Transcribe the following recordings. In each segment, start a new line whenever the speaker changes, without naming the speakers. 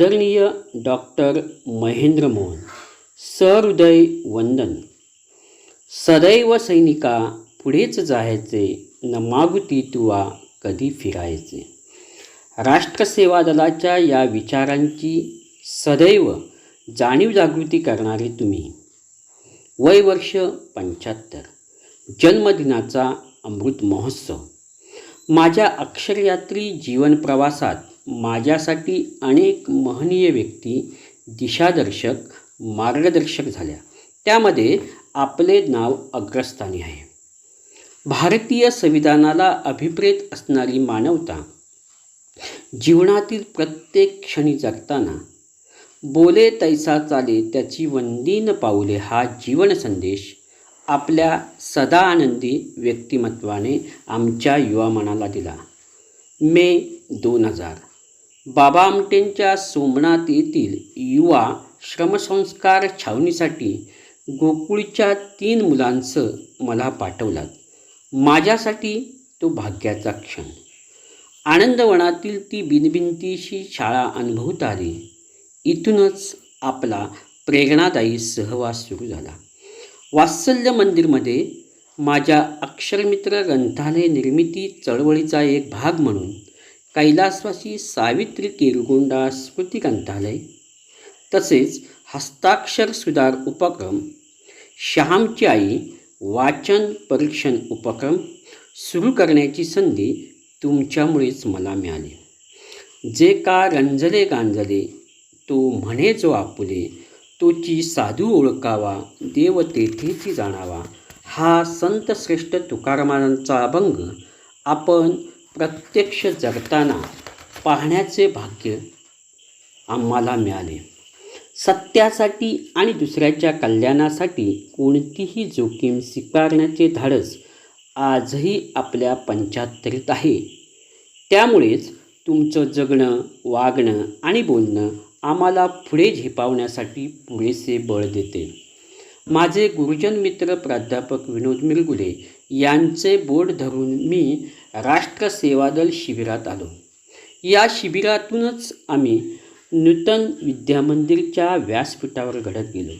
आदरणीय डॉक्टर महेंद्र मोहन सहृदय वंदन. सदैव सैनिका पुढेच जायचे न मागुती तुवा कधी फिरायचे. राष्ट्रसेवा दलाच्या या विचारांची सदैव जाणीव जागृती करणारे तुम्ही. वय वर्ष पंच्याहत्तर. जन्मदिनाचा अमृत महोत्सव. माझ्या अक्षरयात्री जीवन प्रवासात माझ्यासाठी अनेक महनीय व्यक्ती दिशादर्शक मार्गदर्शक झाल्या. त्यामध्ये आपले नाव अग्रस्थानी आहे. भारतीय संविधानाला अभिप्रेत असणारी मानवता जीवनातील प्रत्येक क्षणी जगताना बोले तैसा चाले त्याची वंदीन पाऊले हा जीवन संदेश आपल्या सदा आनंदी व्यक्तिमत्वाने आमच्या युवा मनाला दिला. मे दोन हजार बाबा आमटेंच्या सोमनाथ येथील युवा श्रमसंस्कार छावणीसाठी गोकुळच्या तीन मुलांसह मला पाठवलात. माझ्यासाठी तो भाग्याचा क्षण. आनंदवनातील ती बिनबिंतीशी शाळा अनुभवता आली. इथूनच आपला प्रेरणादायी सहवास सुरू झाला. वात्सल्य मंदिरमध्ये माझ्या अक्षरमित्र ग्रंथालय निर्मिती चळवळीचा एक भाग म्हणून कैलासवासी सावित्री किरगोंडा स्मृती ग्रंथालय तसेच हस्ताक्षर सुधार उपक्रम श्यामची आई वाचन परीक्षण उपक्रम सुरू करण्याची संधी तुमच्यामुळेच मला मिळाली. जे का रंजले गांजले तो म्हणे जो आपुले तोची साधू ओळखावा देव तेथेची जाणावा हा संत श्रेष्ठ तुकारामांचा अभंग आपण प्रत्यक्ष जगताना पाहण्याचे भाग्य आम्हाला मिळाले. सत्यासाठी आणि दुसऱ्याच्या कल्याणासाठी कोणतीही जोखीम स्वीकारण्याचे धाडस आजही आपल्या पंच्याहत्तरीत आहे. त्यामुळेच तुमचं जगणं वागणं आणि बोलणं आम्हाला पुढे झेपावण्यासाठी पुरेसे बळ देते. माझे गुरुजन मित्र प्राध्यापक विनोद मिरगुले यांचे बोट धरून मी राष्ट्र सेवादल शिबिरात आलो. या शिबिरातूनच आम्ही नूतन विद्यामंदिरच्या व्यासपीठावर घडत गेलो.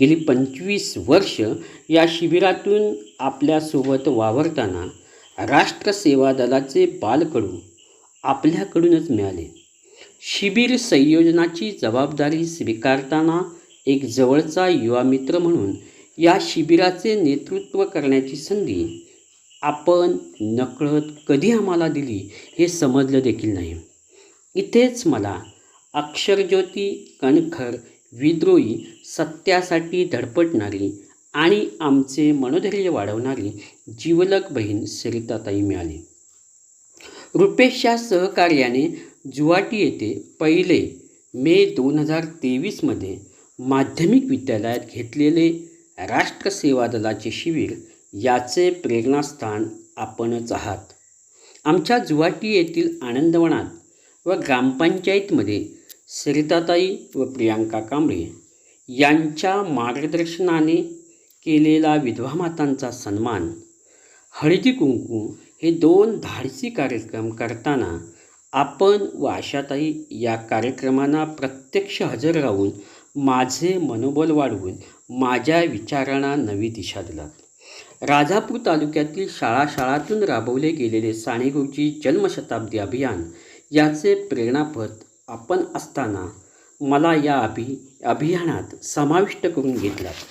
गेली पंचवीस वर्ष या शिबिरातून आपल्यासोबत वावरताना राष्ट्रसेवा दलाचे बालकडू आपल्याकडूनच मिळाले. शिबिर संयोजनाची जबाबदारी स्वीकारताना एक जवळचा युवा मित्र म्हणून या शिबिराचे नेतृत्व करण्याची संधी आपण नकळत कधी आम्हाला दिली हे समजलं देखील नाही. इथेच मला अक्षरज्योती कणखर विद्रोही सत्यासाठी धडपडणारी आणि आमचे मनोधैर्य वाढवणारी जीवलक बहीण सरिताताई मिळाली. रुपेशच्या सहकार्याने जुवाटी येथे पहिले मे दोन हजार तेवीसमध्ये माध्यमिक विद्यालयात घेतलेले राष्ट्रसेवा दलाचे शिबिर याचे प्रेरणास्थान आपणच आहात. आमच्या जुवाटी येथील आनंदवनात व ग्रामपंचायतमध्ये सरिताताई व प्रियांका कांबळे यांच्या मार्गदर्शनाने केलेला विधवा मातांचा सन्मान हळदी कुंकू हे दोन धाडसी कार्यक्रम करताना आपण व आशाताई या कार्यक्रमांना प्रत्यक्ष हजर राहून माझे मनोबल वाढवून माझ्या विचारांना नवी दिशा दिलात राजापूर तालुक्यातील शाळा शाळातून राबवले गेलेले सानेगुरुजी जन्मशताब्दी अभियान याचे प्रेरणापद आपण असताना मला या अभि अभियानात समाविष्ट करून घेतलात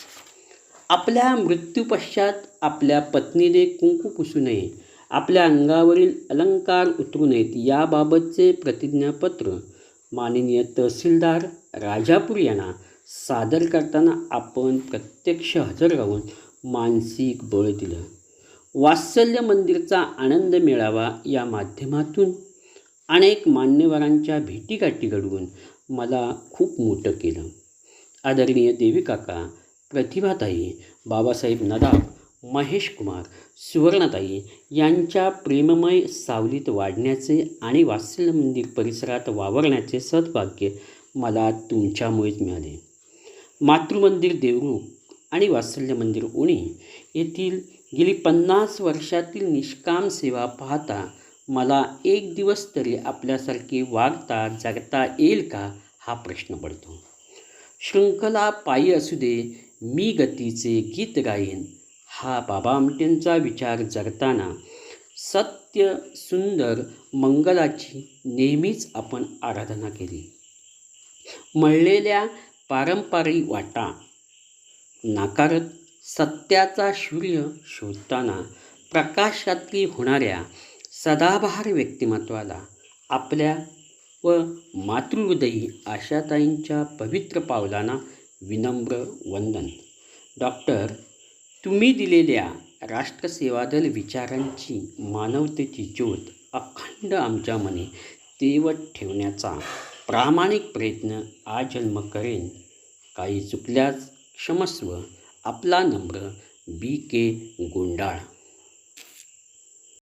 आपल्या मृत्यूपश्चात आपल्या पत्नीने कुंकू पुसू नये आपल्या अंगावरील अलंकार उतरू नयेत याबाबतचे प्रतिज्ञापत्र माननीय तहसीलदार राजापूर यांना सादर करताना आपण प्रत्यक्ष हजर राहून मानसिक बळ दिलं. वात्सल्य मंदिरचा आनंद मिळावा या माध्यमातून अनेक मान्यवरांच्या भेटीगाठी घडवून मला खूप मोठं केलं. आदरणीय देवी काका प्रतिभाताई बाबासाहेब नदाब महेश कुमार सुवर्णाताई यांच्या प्रेममय सावलीत वाढण्याचे आणि वात्सल्य मंदिर परिसरात वावरण्याचे सद्भाग्य मला तुमच्यामुळेच मिळाले. मातृमंदिर देवरूख आणि वात्सल्य मंदिर उणे येथील गेली पन्नास वर्षातील निष्काम सेवा पाहता मला एक दिवस तरी आपल्यासारखे वागता जगता येईल का हा प्रश्न पडतो. शृंखला पायी असू दे मी गतीचे गीत गायन हा बाबा आमटेंचा विचार जगताना सत्य सुंदर मंगलाची नेहमीच आपण आराधना केली. मळलेल्या पारंपरिक वाटा नाकारत सत्याचा सूर्य शोधताना प्रकाशातली होणाऱ्या सदाबहार व्यक्तिमत्वाला आपल्या व मातृहृदयी आशाताईंच्या पवित्र पावलांना विनम्र वंदन. डॉक्टर तुम्ही दिलेल्या राष्ट्रसेवादल विचारांची मानवतेची ज्योत अखंड आमच्या मने तेवत ठेवण्याचा प्रामाणिक प्रयत्न आजन्म करेन. काही चुकल्यास क्षमस्व आपला नम्र बी के गोंडाळ.